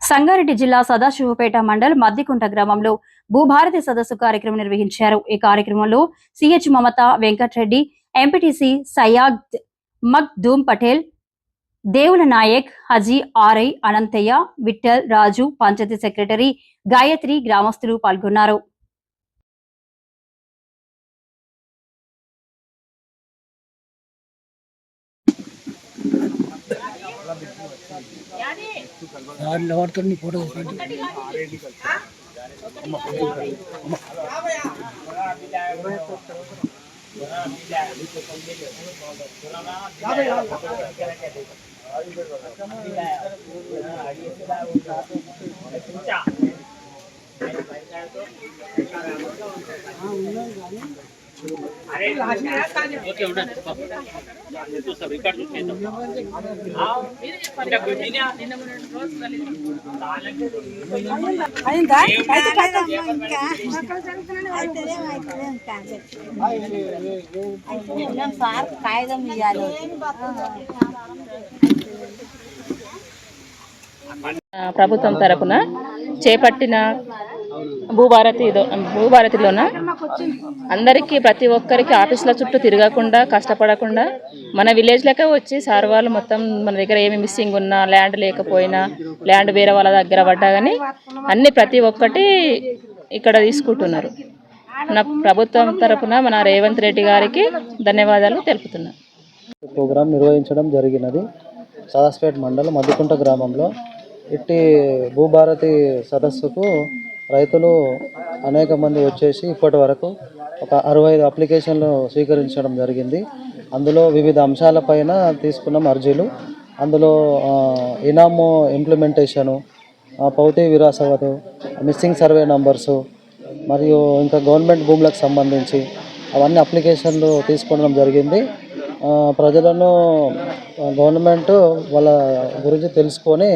సంగారెడ్డి జిల్లా సదాశివపేట మండల్ మద్దికుంట గ్రామంలో భూభారతి సదస్సు కార్యక్రమం నిర్వహించారు. ఈ కార్యక్రమంలో CH Mamata Venkatareddy MPTC Sayad Makhdoom Patel Devula Naik Haji RI Anantaiah Vithal Raju panchayat secretary Gayatri గ్రామస్తులు పాల్గొన్నారు. వాడిని వాడితో నీ ఫోటో తీసుకుంటే అయిందా? సార్ కాగితం ఇవ్వాలి ప్రభుత్వం తరపున చేపట్టిన భూభారతి భూభారతిలోన? అందరికీ ప్రతి ఒక్కరికి ఆఫీసుల చుట్టూ తిరగకుండా కష్టపడకుండా మన విలేజ్లకే వచ్చి సార్ వాళ్ళు మొత్తం మన దగ్గర ఏమి మిస్సింగ్ ఉన్నా ల్యాండ్ లేకపోయినా ల్యాండ్ వేరే వాళ్ళ దగ్గర పడ్డా కానీ అన్ని ప్రతి ఒక్కటి ఇక్కడ తీసుకుంటున్నారు. మన ప్రభుత్వం తరఫున మన రేవంత్ రెడ్డి గారికి ధన్యవాదాలు తెలుపుతున్నాను ప్రోగ్రాం నిర్వహించడం జరిగినది. సదాస్పేట్ మండలం మద్దికుంట గ్రామంలో. ఇట్టి భూభారతి సదస్సుకు రైతులు అనేక మంది వచ్చేసి ఇప్పటి వరకు ఒక అరవై ఐదు అప్లికేషన్లు స్వీకరించడం జరిగింది. అందులో వివిధ అంశాలపైన తీసుకున్నాం అర్జీలు. అందులో ఇనాము ఇంప్లిమెంటేషను ఆ, పౌతి విరాసవతు మిస్సింగ్ సర్వే నంబర్సు మరియు ఇంకా గవర్నమెంట్ భూములకు సంబంధించి అవన్నీ అప్లికేషన్లు తీసుకోవడం జరిగింది. ప్రజలను గవర్నమెంటు గవర్నమెంట్ వాళ్ళ గురించి తెలుసుకొని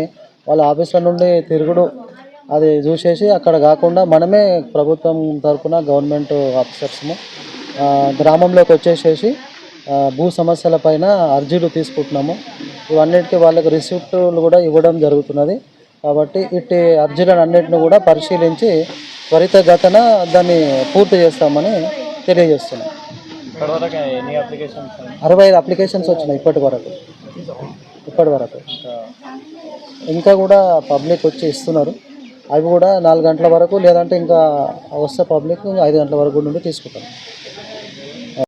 వాళ్ళ ఆఫీసుల నుండి తిరుగుడు అది చూసేసి అక్కడ కాకుండా మనమే ప్రభుత్వం తరపున గవర్నమెంట్ ఆఫీసర్స్ము గ్రామంలోకి వచ్చేసేసి భూ సమస్యల పైన అర్జీలు తీసుకుంటున్నాము. ఇవన్నిటికీ వాళ్ళకి రిసిప్ట్లు కూడా ఇవ్వడం జరుగుతున్నది. కాబట్టి ఇట్టి అర్జీలను అన్నిటిని కూడా పరిశీలించి త్వరితగతన దాన్ని పూర్తి చేస్తామని తెలియజేస్తున్నాం. అరవై ఐదు అప్లికేషన్స్ వచ్చినాయి ఇప్పటి వరకు. ఇప్పటి వరకు. ఇంకా కూడా పబ్లిక్ వచ్చి ఇస్తున్నారు. అవి కూడా నాలుగు గంటల వరకు లేదంటే ఇంకా వస్తే పబ్లిక్ ఐదు గంటల వరకు నుండి తీసుకుంటాం